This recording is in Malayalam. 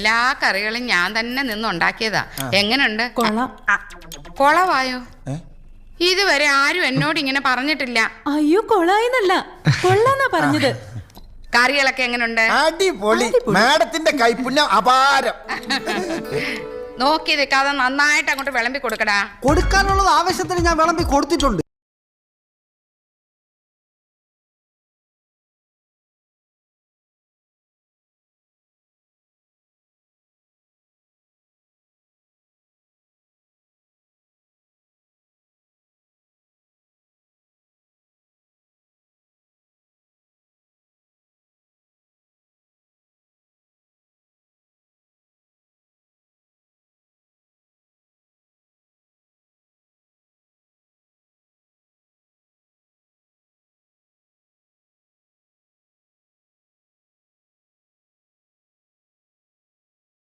എല്ലാ കറികളും ഞാൻ തന്നെ നിന്നുണ്ടാക്കിയതാ. എങ്ങനുണ്ട്? കൊള്ളാം. കൊളവായോ ഇതുവരെ ആരും എന്നോട് ഇങ്ങനെ പറഞ്ഞിട്ടില്ല. അയ്യോ കൊള്ളായിന്നല്ല. കൊള്ളാന്നാ പറഞ്ഞത്. കറികളൊക്കെ എങ്ങനുണ്ട്? അടിപൊളി. മാഡത്തിന്റെ കൈപ്പുണ്യം അപാരം. നോക്കി നിൽക്കാതെ നന്നായിട്ട് അങ്ങോട്ട് വിളമ്പി കൊടുക്കടാ. കൊടുക്കാനുള്ളത് ആവശ്യത്തിന് ഞാൻ വിളമ്പി കൊടുത്തിട്ടുണ്ട്.